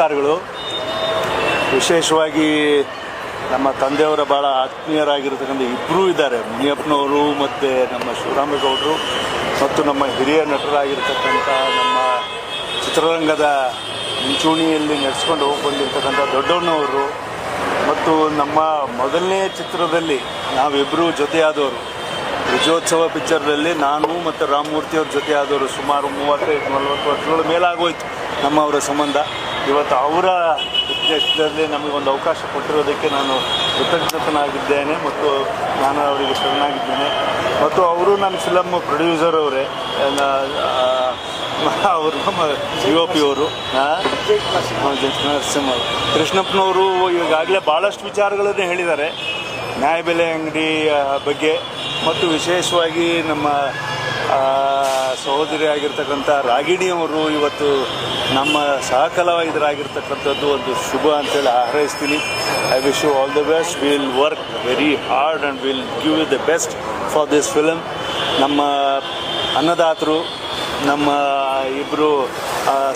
ನಮಸ್ಕಾರಗಳು ವಿಶೇಷವಾಗಿ ನಮ್ಮ ತಂದೆಯವರ ಭಾಳ ಆತ್ಮೀಯರಾಗಿರ್ತಕ್ಕಂಥ ಇಬ್ಬರೂ ಇದ್ದಾರೆ. ಮುನಿಯಪ್ಪನವರು ಮತ್ತು ನಮ್ಮ ಶಿವರಾಮೇಗೌಡರು ಮತ್ತು ನಮ್ಮ ಹಿರಿಯ ನಟರಾಗಿರ್ತಕ್ಕಂಥ ನಮ್ಮ ಚಿತ್ರರಂಗದ ಮುಂಚೂಣಿಯಲ್ಲಿ ನಡೆಸ್ಕೊಂಡು ಹೋಗಿ ದೊಡ್ಡವನವರು ಮತ್ತು ನಮ್ಮ ಮೊದಲನೇ ಚಿತ್ರದಲ್ಲಿ ನಾವಿಬ್ಬರು ಜೊತೆಯಾದವರು. ವಿಜಯೋತ್ಸವ ಪಿಕ್ಚರ್ನಲ್ಲಿ ನಾನು ಮತ್ತು ರಾಮಮೂರ್ತಿಯವ್ರ ಜೊತೆಯಾದವರು ಜೊತೆ ಆದವರು ಸುಮಾರು ಮೂವತ್ತೈದು ನಲವತ್ತು ವರ್ಷಗಳ ಮೇಲಾಗೋಯ್ತು ನಮ್ಮವರ ಸಂಬಂಧ. ಇವತ್ತು ಅವರ ಉದ್ದೇಶದಲ್ಲಿ ಒಂದು ಅವಕಾಶ ಕೊಟ್ಟಿರೋದಕ್ಕೆ ನಾನು ಕೃತಜ್ಞತನಾಗಿದ್ದೇನೆ ಮತ್ತು ನಾನು ಅವರಿಗೆ ಶರಣಾಗಿದ್ದೇನೆ. ಮತ್ತು ಅವರು ನನ್ನ ಫಿಲಮ್ ಪ್ರೊಡ್ಯೂಸರ್ ಅವರೇ. ಅವರು ನಮ್ಮ ಜಿ ಒ ಪಿ ಅವರು. ನರಸಿಂಹ. ಕೃಷ್ಣಪ್ಪನವರು ಈಗಾಗಲೇ ಭಾಳಷ್ಟು ವಿಚಾರಗಳನ್ನು ಹೇಳಿದ್ದಾರೆ. ನ್ಯಾಯಬೆಲೆ ಅಂಗಡಿ ಬಗ್ಗೆ. ಮತ್ತು ವಿಶೇಷವಾಗಿ ನಮ್ಮ ಆ, ಸಹೋದರಿ ಆಗಿರ್ತಕ್ಕಂಥ ರಾಗಿಣಿಯವರು ಇವತ್ತು ನಮ್ಮ ಸಹಕಲಾವಿದರಾಗಿರ್ತಕ್ಕಂಥದ್ದು ಒಂದು ಶುಭ ಅಂತೇಳಿ ಹಾರೈಸ್ತೀನಿ. I wish you all the best will work very hard and will give you the best for this film ನಮ್ಮ ಅನ್ನದಾತರು ನಮ್ಮ ಇಬ್ಬರು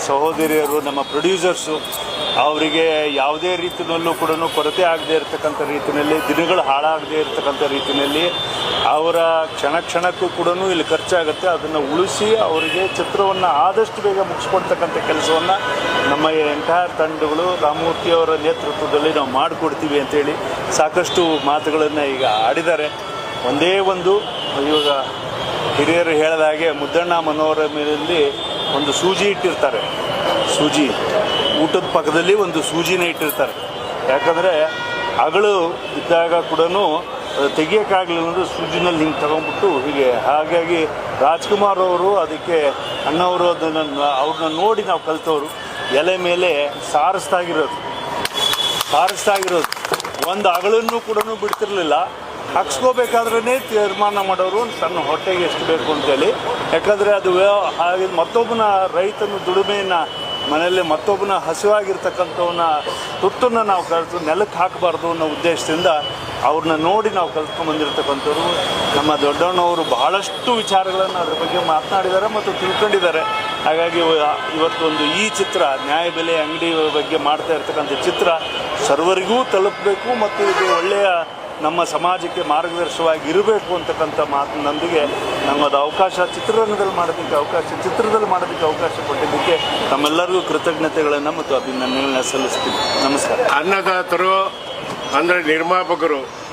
ಸಹೋದರಿಯರು ನಮ್ಮ ಪ್ರೊಡ್ಯೂಸರ್ಸು ಅವರಿಗೆ ಯಾವುದೇ ರೀತಿಯಲ್ಲೂ ಕೂಡ ಕೊರತೆ ಆಗದೇ ಇರತಕ್ಕಂಥ ರೀತಿಯಲ್ಲಿ, ದಿನಗಳು ಹಾಳಾಗದೇ ಇರತಕ್ಕಂಥ ರೀತಿಯಲ್ಲಿ ಅವರ ಕ್ಷಣ ಕ್ಷಣಕ್ಕೂ ಕೂಡ ಇಲ್ಲಿ ಖರ್ಚಾಗುತ್ತೆ. ಅದನ್ನು ಉಳಿಸಿ ಅವರಿಗೆ ಚಿತ್ರವನ್ನು ಆದಷ್ಟು ಬೇಗ ಮುಗಿಸ್ಕೊಡ್ತಕ್ಕಂಥ ಕೆಲಸವನ್ನು ನಮ್ಮ ಎಂಟೈರ್ ತಂಡಗಳು, ರಾಮಮೂರ್ತಿ ಅವರ ನೇತೃತ್ವದಲ್ಲಿ ನಾವು ಮಾಡಿಕೊಡ್ತೀವಿ ಅಂತೇಳಿ ಸಾಕಷ್ಟು ಮಾತುಗಳನ್ನು ಈಗ ಆಡಿದ್ದಾರೆ. ಒಂದೇ ಒಂದು, ಇವಾಗ ಹಿರಿಯರು ಹೇಳಿದ ಹಾಗೆ ಮುದ್ದಣ್ಣ ಮನೋರಮೆಯಲ್ಲಿ ಒಂದು ಸೂಜಿ ಇಟ್ಟಿರ್ತಾರೆ. ಸೂಜಿ. ಊಟದ ಪಕ್ಕದಲ್ಲಿ ಒಂದು ಸೂಜಿನ ಇಟ್ಟಿರ್ತಾರೆ. ಯಾಕಂದರೆ ಅಗಳು ಇದ್ದಾಗ ಕೂಡ ತೆಗಿಯೋಕ್ಕಾಗಲಿಲ್ಲ ಅಂದರೆ ಸೂಜಿನಲ್ಲಿ ಹಿಂಗೆ ತಗೊಂಡ್ಬಿಟ್ಟು ಹೀಗೆ, ಹಾಗಾಗಿ ರಾಜ್ಕುಮಾರ್ ಅವರು ಅದಕ್ಕೆ ಅಣ್ಣವರು ಅದನ್ನು, ಅವ್ರನ್ನ ನೋಡಿ ನಾವು ಕಲ್ತವರು. ಎಲೆ ಮೇಲೆ ಸಾರಿಸ್ತಾಗಿರೋದು. ಸಾರಿಸ್ತಾಗಿರೋದು. ಒಂದು ಅಗಳನ್ನು ಕೂಡ ಬಿಡ್ತಿರಲಿಲ್ಲ. ಹಾಕ್ಸ್ಕೋಬೇಕಾದ್ರೇ ತೀರ್ಮಾನ ಮಾಡೋರು ತನ್ನ ಹೊಟ್ಟೆಗೆ ಎಷ್ಟು ಬೇಕು ಅಂತೇಳಿ. ಯಾಕಂದರೆ ಅದು ಹಾಗೆ ಮತ್ತೊಬ್ಬನ ರೈತನ ದುಡಿಮೆಯನ್ನು ಮನೆಯಲ್ಲಿ ಮತ್ತೊಬ್ಬನ ಹಸಿವಾಗಿರ್ತಕ್ಕಂಥವನ್ನ ತುತ್ತನ್ನು ನಾವು ಕಲಿತು ನೆಲಕ್ಕೆ ಹಾಕಬಾರ್ದು ಅನ್ನೋ ಉದ್ದೇಶದಿಂದ ಅವ್ರನ್ನ ನೋಡಿ ನಾವು ಕಲ್ತ್ಕೊಂಡ್ಬಂದಿರ್ತಕ್ಕಂಥವ್ರು ನಮ್ಮ ದೊಡ್ಡಣ್ಣವರು ಬಹಳಷ್ಟು ವಿಚಾರಗಳನ್ನು ಅದ್ರ ಬಗ್ಗೆ ಮಾತನಾಡಿದ್ದಾರೆ ಮತ್ತು ತಿಳ್ಕೊಂಡಿದ್ದಾರೆ. ಹಾಗಾಗಿ ಇವ- ಇವತ್ತೊಂದು ಈ ಚಿತ್ರ ನ್ಯಾಯಬೆಲೆ ಅಂಗಡಿ ಬಗ್ಗೆ ಮಾಡ್ತಾ ಇರ್ತಕ್ಕಂಥ ಚಿತ್ರ ಸರ್ವರಿಗೂ ತಲುಪಬೇಕು ಮತ್ತು ಇದು ಒಳ್ಳೆಯ ನಮ್ಮ ಸಮಾಜಕ್ಕೆ ಮಾರ್ಗದರ್ಶವಾಗಿ ಇರಬೇಕು ಅಂತಕ್ಕಂಥ ಮಾತಿನೊಂದಿಗೆ ನಮ್ಮದು ಅವಕಾಶ, ಚಿತ್ರರಂಗದಲ್ಲಿ ಮಾಡೋದಕ್ಕೆ ಅವಕಾಶ, ಚಿತ್ರದಲ್ಲಿ ಮಾಡೋದಕ್ಕೆ ಅವಕಾಶ ಕೊಟ್ಟಿದ್ದಕ್ಕೆ ತಮ್ಮೆಲ್ಲರಿಗೂ ಕೃತಜ್ಞತೆಗಳನ್ನು ಮತ್ತು ಅಭಿನಂದನೆಗಳನ್ನ ಸಲ್ಲಿಸ್ತೀನಿ. ನಮಸ್ಕಾರ. ಅನ್ನದಾತರು, ಅಂದರೆ ನಿರ್ಮಾಪಕರು,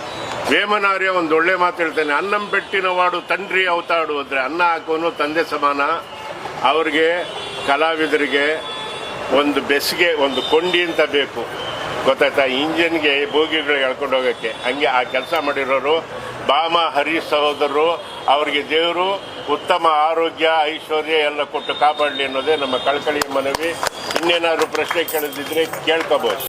ವೇಮನಾರ್ಯ ಒಂದು ಒಳ್ಳೆ ಮಾತು ಹೇಳ್ತೇನೆ. ಅನ್ನಂ ಪೆಟ್ಟಿನ ವಾಡು ತಂಡ್ರಿ ಅವತಾಡು ಅಂದರೆ ಅನ್ನ ಹಾಕೋನು ತಂದೆ ಸಮಾನ. ಅವ್ರಿಗೆ, ಕಲಾವಿದರಿಗೆ ಒಂದು ಬೆಸಿಗೆ, ಒಂದು ಕೊಂಡಿ ಅಂತ ಬೇಕು. ಗೊತ್ತಾಯ್ತಾ? ಇಂಜಿನ್ಗೆ ಬೋಗಿಗಳು ಎಳ್ಕೊಂಡು ಹೋಗೋಕ್ಕೆ. ಹಂಗೆ ಆ ಕೆಲಸ ಮಾಡಿರೋರು, ಬಾಮ ಹರೀಶ್ ಸಹೋದರರು, ಅವರಿಗೆ ದೇವರು, ಉತ್ತಮ ಆರೋಗ್ಯ, ಐಶ್ವರ್ಯ ಎಲ್ಲ ಕೊಟ್ಟು ಕಾಪಾಡಲಿ ಅನ್ನೋದೇ ನಮ್ಮ ಕಳಕಳಿಯ ಮನವಿ. ಇನ್ನೇನಾದರೂ ಪ್ರಶ್ನೆ ಕೇಳದಿದ್ರೆ ಕೇಳ್ಕೋಬಹುದು